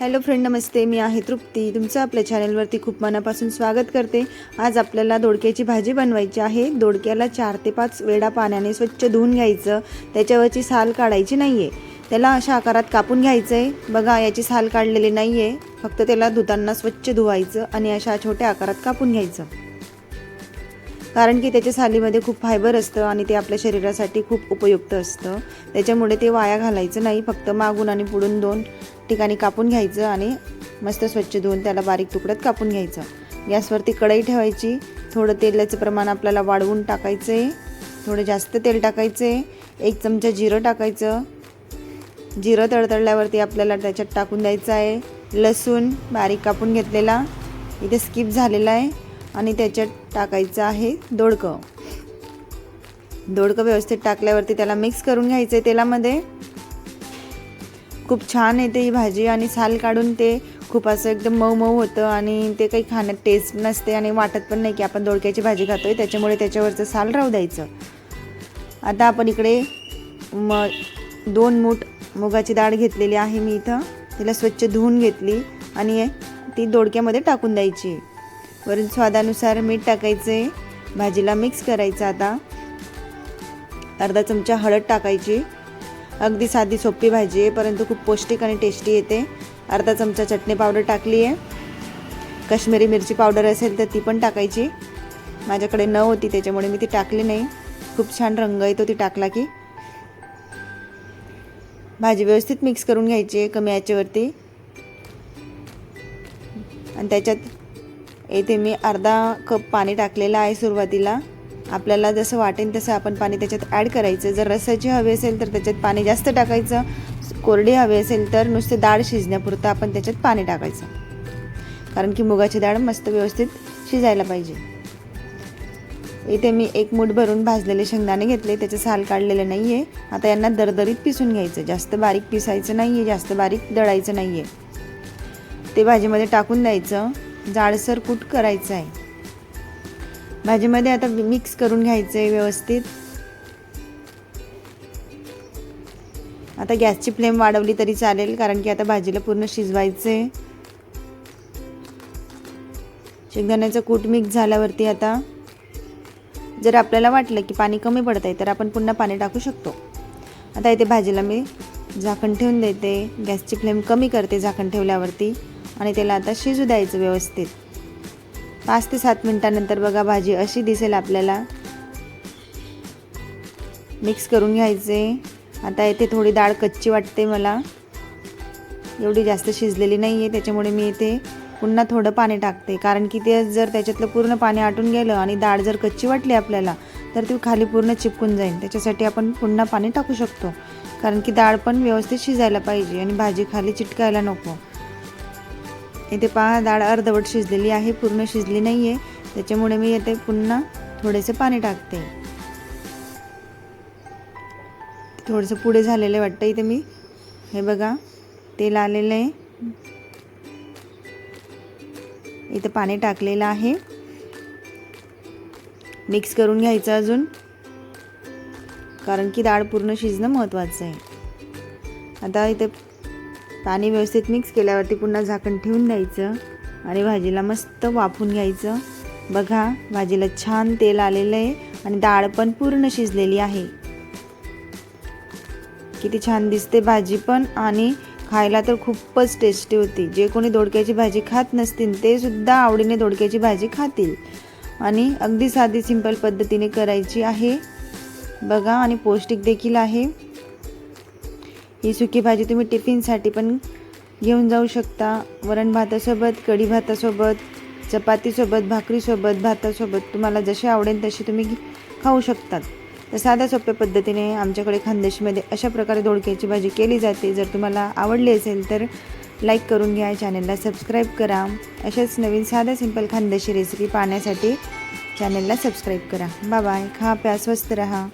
Hello friend नमस्ते. मी आहे तृप्ती. तुमचं आपल्या चॅनलवरती खूप मनापासून स्वागत करते. आज आपल्याला दोडक्याची भाजी बनवायची आहे. दोडक्याला चार ते पाच वेळा पाण्याने स्वच्छ धुवून घ्यायचं. त्याच्यावरची साल काढायची नाही आहे त्याला अशा आकारात कापून घ्यायचं आहे बघा याची साल काढलेली नाही आहे फक्त त्याला धुताना स्वच्छ धुवायचं आणि अशा छोट्या आकारात कापून घ्यायचं. कारण की त्याच्या सालीमध्ये खूप फायबर असतं आणि ते आपल्या शरीरासाठी खूप उपयुक्त असतं. त्याच्यामुळे ते वाया घालायचं नाही. फक्त मागून आणि पुढून दोन ठिकाणी कापून घ्यायचं आणि मस्त स्वच्छ धुवून त्याला बारीक तुकड्यात कापून घ्यायचं. गॅसवरती कढई ठेवायची. थोडं तेलाचं प्रमाण आपल्याला वाढवून टाकायचं आहे थोडं जास्त तेल टाकायचं आहे एक चमचा जिरं टाकायचं. जिरं तडतडल्यावरती आपल्याला त्याच्यात टाकून द्यायचं आहे लसूण बारीक कापून घेतलेला. इथे स्किप झालेला आहे. आणि त्याच्यात टाकायचं आहे दोडकं. दोडकं व्यवस्थित टाकल्यावरती त्याला मिक्स करून घ्यायचं आहे तेलामध्ये. खूप छान येते ही भाजी आणि साल काढून ते खूप असं एकदम मऊ मऊ होतं आणि ते काही खाण्यात टेस्ट नसते आणि वाटत पण नाही की आपण दोडक्याची भाजी खातोय. त्याच्यामुळे त्याच्यावरचं साल राहू द्यायचं. आता आपण इकडे म दोन मूठ मुगाची डाळ घेतलेली आहे मी इथं. तिला स्वच्छ धुवून घेतली आणि ती दोडक्यामध्ये टाकून द्यायची. वरून स्वादानुसार मीठ टाकायचं. आहे भाजीला मिक्स करायचं आता. अर्धा चमचा हळद टाकायची. अगदी साधी सोपी भाजी आहे परंतु खूप पौष्टिक आणि टेस्टी येते. अर्धा चमचा चटणी पावडर टाकली आहे. काश्मीरी मिरची पावडर असेल तर ती पण टाकायची. माझ्याकडे न होती त्याच्यामुळे मी ती टाकली नाही. खूप छान रंग येतो ती टाकला की. भाजी व्यवस्थित मिक्स करून घ्यायची आहे कमी याच्यावरती आणि त्याच्यात येथे मी अर्धा कप पाणी टाकलेलं आहे सुरुवातीला. आपल्याला जसं वाटेल तसं आपण पाणी त्याच्यात ॲड करायचं. जर रसाची हवी असेल तर त्याच्यात पाणी जास्त टाकायचं. कोरडी हवी असेल तर नुसते डाळ शिजण्यापुरतं आपण त्याच्यात पाणी टाकायचं. कारण की मुगाची डाळ मस्त व्यवस्थित शिजायला पाहिजे. इथे मी एक मूठ भरून भाजलेले शेंगदाणे घेतले. त्याचं साल काढलेलं नाही आहे आता यांना दरदरीत पिसून घ्यायचं. जास्त बारीक पिसायचं नाही आहे जास्त बारीक दळायचं नाही आहे ते भाजीमध्ये टाकून द्यायचं. जाडसर कूट करायचं आहे. भाजीमध्ये आता मिक्स करून घ्यायचं आहे व्यवस्थित. आता गॅसची फ्लेम वाढवली तरी चालेल कारण की आता भाजीला पूर्ण शिजवायचं आहे शेंगदाण्याचं कूट मिक्स झाल्यावरती आता जर आपल्याला वाटलं की पाणी कमी पडत आहे तर आपण पुन्हा पाणी टाकू शकतो. आता इथे भाजीला मी झाकण ठेवून देते. गॅसची फ्लेम कमी करते झाकण ठेवल्यावरती. आणि त्याला आता शिजू द्यायचं व्यवस्थित. पाच ते सात मिनटानंतर बघा भाजी अशी दिसेल आपल्याला. मिक्स करून घ्यायचे. आता येथे थोडी डाळ कच्ची वाटते मला. एवढी जास्त शिजलेली नाही आहे त्याच्यामुळे मी इथे पुन्हा थोडं पाणी टाकते. कारण की ते जर त्याच्यातलं पूर्ण पाणी आटून गेलं आणि डाळ जर कच्ची वाटली आपल्याला तर ती खाली पूर्ण चिपकून जाईल. त्याच्यासाठी आपण पुन्हा पाणी टाकू शकतो. कारण की डाळ पण व्यवस्थित शिजायला पाहिजे आणि भाजी खाली चिटकायला नको. इथे पहा डाळ अर्धवट शिजलेली आहे पूर्ण शिजली नाही आहे त्याच्यामुळे मी येते पुन्हा थोडेसे पाणी टाकते. थोडंसं पुढे झालेलं वाटतं इथे मी. हे बघा तेल आलेलं आहे. इथं पाणी टाकलेलं आहे. मिक्स करून घ्यायचं अजून. कारण की डाळ पूर्ण शिजणं महत्त्वाचं आहे. आता इथे पाणी व्यवस्थित मिक्स केल्यावरती पुन्हा झाकण ठेवून द्यायचं आणि भाजीला मस्त वाफून घ्यायचं. बघा भाजीला छान तेल आलेलं आहे आणि डाळ पण पूर्ण शिजलेली आहे. किती छान दिसते भाजी पण आणि खायला तर खूपच टेस्टी होती. जे कोणी दोडक्याची भाजी खात नसतील ते सुद्धा आवडीने दोडक्याची भाजी खातील. आणि अगदी साधी सिंपल पद्धतीने करायची आहे. बघा आणि पौष्टिक देखील आहे. ही सुकी भाजी तुम्ही टिफिनसाठी पण घेऊन जाऊ शकता. वरण भातासोबत कढी भातासोबत चपातीसोबत भाकरीसोबत भातासोबत तुम्हाला जसे आवडेल तशी तुम्ही खाऊ शकतात. तर साध्या सोप्या पद्धतीने आमच्याकडे खानदेशीमध्ये अशा प्रकारे दोडक्याची भाजी केली जाते. जर तुम्हाला आवडली असेल तर लाईक करून घ्या चॅनलला सबस्क्राईब करा. अशाच नवीन साध्या सिंपल खानदेशी रेसिपी पाहण्यासाठी चॅनलला सबस्क्राईब करा. बाय खा प्या स्वस्त रहा.